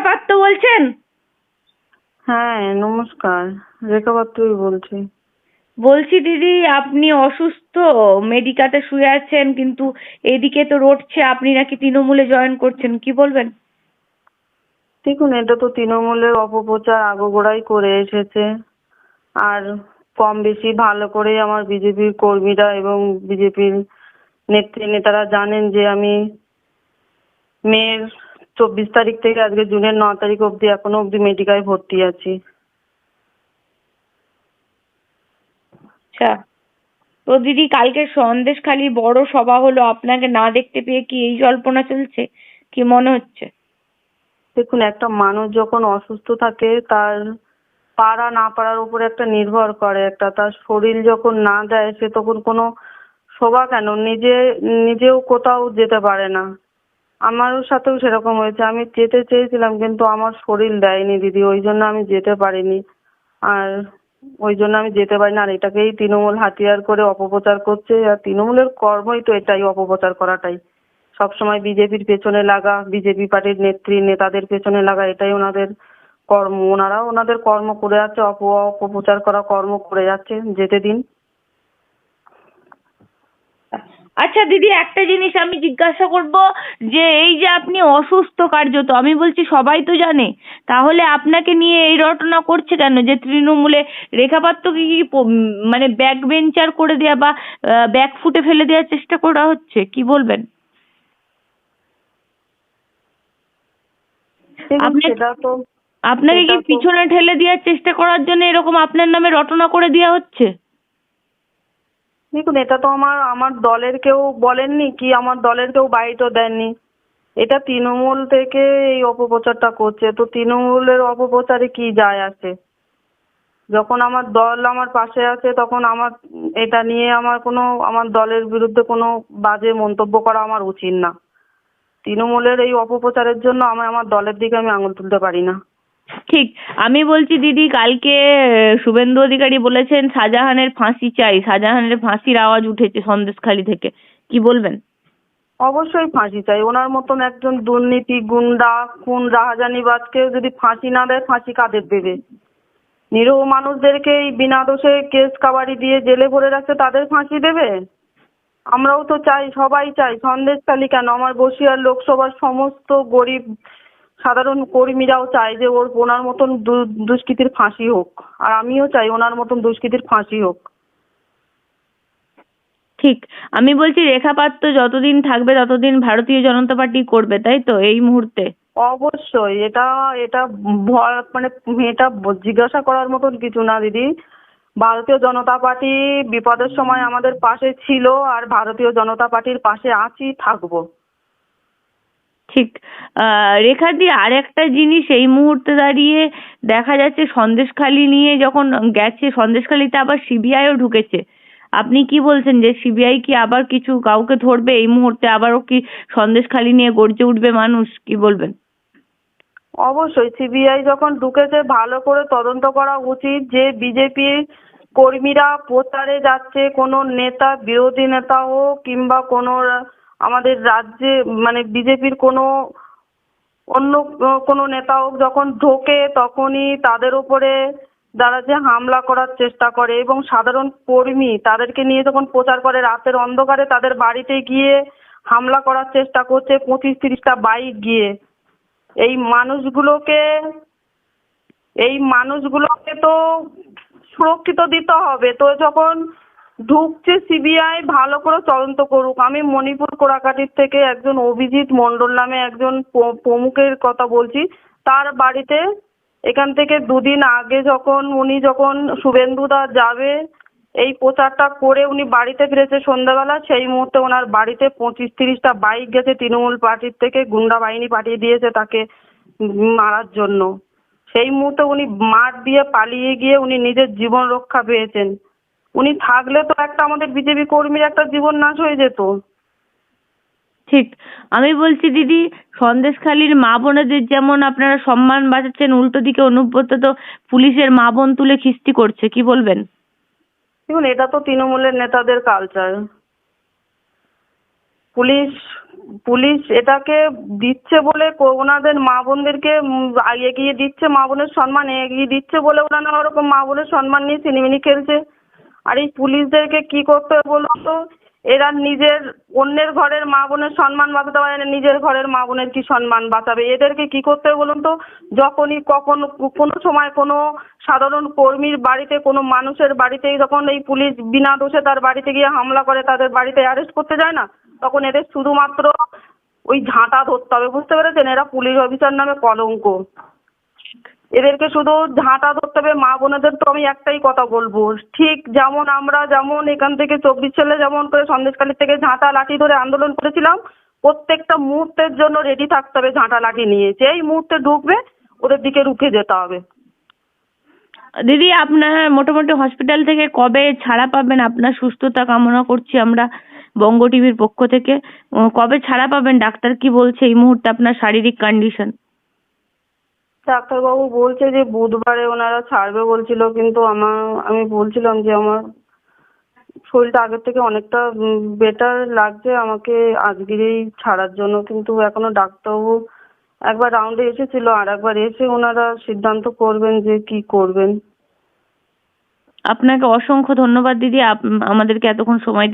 রেখা পাত্র বলছেন? হ্যাঁ নমস্কার। রেখা পাত্রই বলছি। বলছি দিদি আপনি অসুস্থ মেডিকাতে শুয়ে আছেন কিন্তু এদিকে তো রটছে আপনি নাকি তৃণমূলে জয়েন করছেন কি বলবেন? দেখুন এটা তো তৃণমূলের অপপ্রচার আগাগোড়াই করে এসেছে। আর কম বেশি ভালো করেই আমার বিজেপির কর্মীরা এবং বিজেপির নেত্রী নেতারা জানেন যে আমি মেয়ের চব্বিশ তারিখ থেকে আজকে জুনের ন তারিখ অবধি এখনও অবধি মেডিকায় ভর্তি আছি। আচ্ছা। তো দিদি কালকে সন্দেশ খালি বড় সভা হলো আপনাকে না দেখতে পেয়ে কি এই জল্পনা চলছে? কি মনে হচ্ছে? দেখুন একটা মানুষ যখন অসুস্থ থাকে তার পারা না পারার উপরে একটা নির্ভর করে। একটা তার শরীর যখন না দেয় সে তখন কোনো শোভা কেন? নিজে নিজেও কোথাও যেতে পারে না। আমারও সাথেও সেরকম হয়েছে। আমি যেতে চেয়েছিলাম কিন্তু আমার শরীর দেয়নি দিদি, ওই জন্য আমি যেতে পারিনি। আর ওই জন্য আমি যেতে পারি না আর এটাকেই তৃণমূল হাতিয়ার করে অপপ্রচার করছে। আর তৃণমূলের কর্মই তো এটাই, অপপ্রচার করাটাই। সবসময় বিজেপির পেছনে লাগা, বিজেপি পার্টির নেত্রী, নেতাদের পেছনে লাগা, এটাই ওনাদের কর্ম। ওনারাও ওনাদের কর্ম করে যাচ্ছে অপ অপপ্রচার করা কর্ম করে যাচ্ছে যেতে দিন। আচ্ছা দিদি একটা জিনিস আমি জিজ্ঞাসা করব যে এই যে আপনি অসুস্থ কার্যত আমি বলছি সবাই তো জানে তাহলে আপনাকে নিয়ে এই রটনা করছে কেন? যে তৃণমূলে রেখা পাত্রকে কি মানে ব্যাক বেঞ্চার করে দেওয়া বা ব্যাক ফুটে ফেলে দেওয়ার চেষ্টা করা হচ্ছে? কি বলবেন? আপনি- আপনাকে কি পিছনে ঠেলে দেওয়ার চেষ্টা করার জন্য এরকম আপনার নামে রটনা করে দেওয়া হচ্ছে? দেখুন এটা তো আমার আমার দলের কেউ বলেননি কি আমার দলের কেউ বাইটও দেননি। এটা তৃণমূল থেকে এই অপপ্রচারটা করছে। তো তৃণমূলের অপপ্রচারে কি যায় আসে? যখন আমার দল আমার পাশে আছে, তখন আমার, এটা নিয়ে আমার কোনো, আমার দলের বিরুদ্ধে কোনো বাজে মন্তব্য করা আমার উচিত না। তৃণমূলের এই অপপ্রচারের জন্য আমি, আমার দলের দিকে আমি আঙুল তুলতে পারি না। ঠিক, আমি বলছি দিদি কালকে শুভেন্দু অধিকারী বলেছেন শাহজাহানের ফাঁসি চাই, শাহজাহানের ফাঁসির আওয়াজ উঠেছে সন্দেশখালি থেকে। কি বলবেন? অবশ্যই ফাঁসি চাই, ওনার মতন একজন দুর্নীতি গুন্ডা, খুন, রাহাজানিবাজকেও যদি ফাঁসি না দেয়, ফাঁসি কাদের দেবে? নিরীহ মানুষদেরকে এই বিনা দোষে কেস কাবাড়ি দিয়ে জেলে ভরে রাখছে তাদের ফাঁসি দেবে? আমরাও তো চাই, সবাই চাই, সন্দেশখালি কেন? আমার বসিয়ার লোকসভার সমস্ত গরিব সাধারণ কর্মীরাও চায় যে ওর ওনার মতন দুষ্কৃতীর ফাঁসি হোক। আর আমিও চাই ওনার মতন দুষ্কৃতীর ফাঁসি হোক। ঠিক। আমি বলছি রেখা পাত্র যতদিন থাকবে ততদিন ভারতীয় জনতা পার্টি করবে তাই তো এই মুহূর্তে? অবশ্যই। এটা এটা মানে এটা জিজ্ঞাসা করার মতন কিছু না দিদি। ভারতীয় জনতা পার্টি বিপদের সময় আমাদের পাশে ছিল আর ভারতীয় জনতা পার্টির পাশে আছি থাকব। ঠিক আহ, রেখাদি আর একটা জিনিস এই মুহূর্তে দাঁড়িয়ে দেখা যাচ্ছে সন্দেশখালি নিয়ে যখন গেছে সন্দেশখালিতে আবার সিবিআইও ঢুকেছে। আপনি কি বলছেন যে সিবিআই কি আবার কিছু কাউকে ধরবে? এই মুহূর্তে আবারও কি সন্দেশখালি নিয়ে গর্জে উঠবে মানুষ? কি বলবেন? অবশ্যই সিবিআই যখন ঢুকেছে ভালো করে তদন্ত করা উচিত যে বিজেপি কর্মীরা প্রচারে যাচ্ছে কোনো নেতা বিরোধী নেতা হোক কিংবা কোনো আমাদের রাজ্যে মানে বিজেপির কোনো অন্য, কোনো নেতাও যখন ঢোকে তখনই তাদের উপরে যারা যে হামলা করার চেষ্টা করে এবং সাধারণ কর্মী তাদেরকে নিয়ে যখন প্রচার করে, রাতের অন্ধকারে তাদের বাড়িতে গিয়ে হামলা করার চেষ্টা করছে পঁচিশ তিরিশটা বাইক গিয়ে। এই মানুষগুলোকে এই মানুষগুলোকে তো সুরক্ষিত দিতে হবে। তো যখন ঢুকছে সিবিআই ভালো করে তদন্ত করুক। আমি মণিপুর কোড়াকাটির থেকে একজন অভিজিৎ মণ্ডল নামে একজন প্রমুখের কথা বলছি। তার বাড়িতে এখান থেকে দুদিন আগে যখন উনি যখন শুভেন্দুদা যাবে, এই প্রচারটা করে উনি বাড়িতে ফিরেছে সন্ধ্যাবেলা, সেই মুহূর্তে ওনার বাড়িতে পঁচিশ তিরিশটা বাইক গেছে, তৃণমূল পার্টির থেকে গুন্ডা বাহিনী পাঠিয়ে দিয়েছে তাকে মারার জন্য। সেই মুহূর্তে উনি মাঠ দিয়ে পালিয়ে গিয়ে উনি নিজের জীবন রক্ষা পেয়েছেন। উনি থাকলে তো একটা আমাদের বিজেপি কর্মীর একটা জীবন নাশ হয়ে যেত। ঠিক। আমি বলছি দিদি সন্দেশখালির মা বোনেদের যেমন আপনারা সম্মান বাঁচাচ্ছেন উল্টো দিকে অনুব্রত তো পুলিশের মা বোন তুলে খিস্তি করছে কি বলবেন? দেখুন এটা তো তৃণমূলের নেতাদের কালচার পুলিশ পুলিশ এটাকে দিচ্ছে বলে ওনাদের মা বোনদেরকে এগিয়ে দিচ্ছে মা বোনের সম্মান এগিয়ে দিচ্ছে বলে ওনারা ওরকম মা বোনের সম্মান নিয়ে ছিনিমিনি খেলছে। আর এই পুলিশদেরকে কি করতে হবে বলুন তো? এরা নিজের অন্যের ঘরের মা বোনের সম্মান বাঁচাতে পারে না, নিজের ঘরের মা বোনের কি সম্মান বাঁচাবে? এদেরকে কি করতে হবে বলুন তো? যখনই কখনো, কোনো সময় কোনো সাধারণ কর্মীর বাড়িতে, কোনো মানুষের বাড়িতে যখন এই পুলিশ বিনা দোষে তার বাড়িতে গিয়ে হামলা করে, তাদের বাড়িতে অ্যারেস্ট করতে যায় না, তখন এদের শুধুমাত্র ওই ঝাঁটা ধরতে হবে। বুঝতে পেরেছেন? এরা পুলিশ অফিসার নামে কলঙ্ক। এদেরকে শুধু ঝাঁটা ধরতে হবে, মা বোনেদের তো আমি একটাই কথা বলব। ঠিক যেমন আমরা যেমন এখান থেকে চব্বিশ সালে যেমন করে সন্দেশখালী থেকে ঝাঁটা লাঠি ধরে আন্দোলন করেছিলাম, প্রত্যেকটা মুহূর্তের জন্য রেডি থাকতে হবে ঝাঁটা লাঠি নিয়ে। যেই মুহূর্তে ঢুকবে, ওদের দিকে রুখে যেতে হবে। দিদি, আপনার মোটামুটি হসপিটাল থেকে কবে ছাড়া পাবেন? আপনার সুস্থতা কামনা করছি আমরা বঙ্গ টিভির পক্ষ থেকে। কবে ছাড়া পাবেন? ডাক্তার কি বলছে এই মুহূর্তে আপনার শারীরিক কন্ডিশন ডাক্তারবাবু বলছে যে বুধবারে ওনারা ছাড়বে বলছিল, কিন্তু আমার, আমি বলছিলাম যে আমার শরীরটা আগের থেকে অনেকটা বেটার লাগছে, আমাকে আজকেরই ছাড়ার জন্য। কিন্তু এখনও ডাক্তারবাবু একবার রাউন্ডে এসেছিল আর একবার এসে ওনারা সিদ্ধান্ত করবেন যে কি করবেন। আপনাকে অসংখ্য ধন্যবাদ দিদি, আপ- আমাদেরকে এতক্ষণ সময় দিয়ে